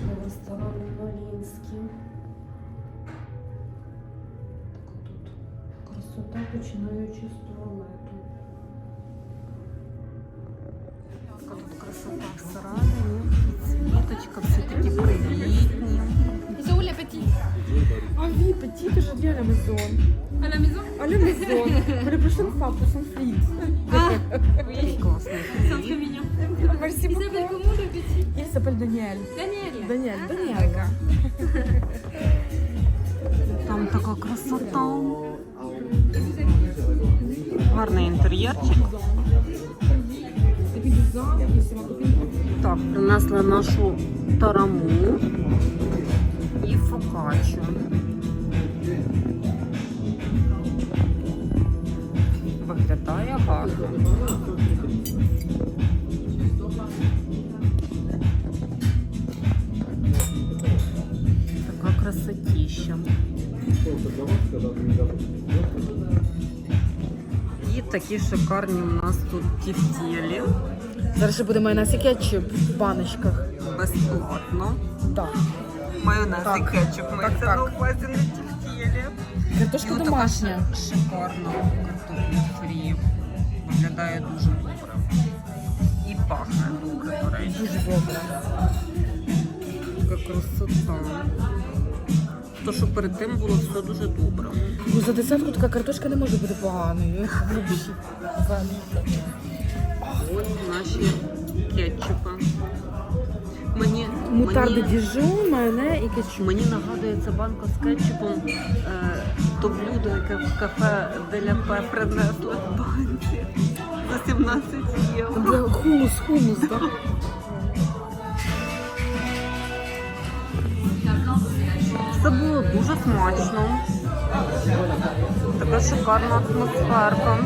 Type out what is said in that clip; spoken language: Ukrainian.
Прийшли в ресторан Нолінський. Така тут красота, починаючи з туалету. Така тут красота всередині. Світочка, всі такі привітні. Ils sont où les petits Ah oui, petite, aujourd'hui à la maison. À la maison À la maison. Pour la prochaine fois, pour son S'appelle Daniel. Daniel. Daniel, Ah, Daniel. d'accord. Там така красота. Гарний інтер'єрчик. Depuis 12 ans, et c'est ma copine. Так, принесли нашу тараму і фокаччу. Виглядає гарно. Красотіща. І такі шикарні у нас тут тівтєлі. Зараз ще буде майонез і кетчуп в баночках. Безплатно. Так. Майонез і Так. кетчуп Так, мається так. на увазі на тівтєлі. Картошка отака домашня. ши- шикарна картопля фрі. Виглядає дуже добре. І пахне добре, до речі. Дуже добре. Красота. То, що перед тим було все дуже добре. Ну, за десятку така картошка не може бути поганою. От наші кетчупи. Мені, мені, діжон, майонез і кетчуп. мені нагадує ця банка з кетчупом е, то блюдо, яке в кафе Деля Пе принесли в банці за 17 євро. Хумус, хумус, так? Було дуже смачно. Така шикарна атмосферка.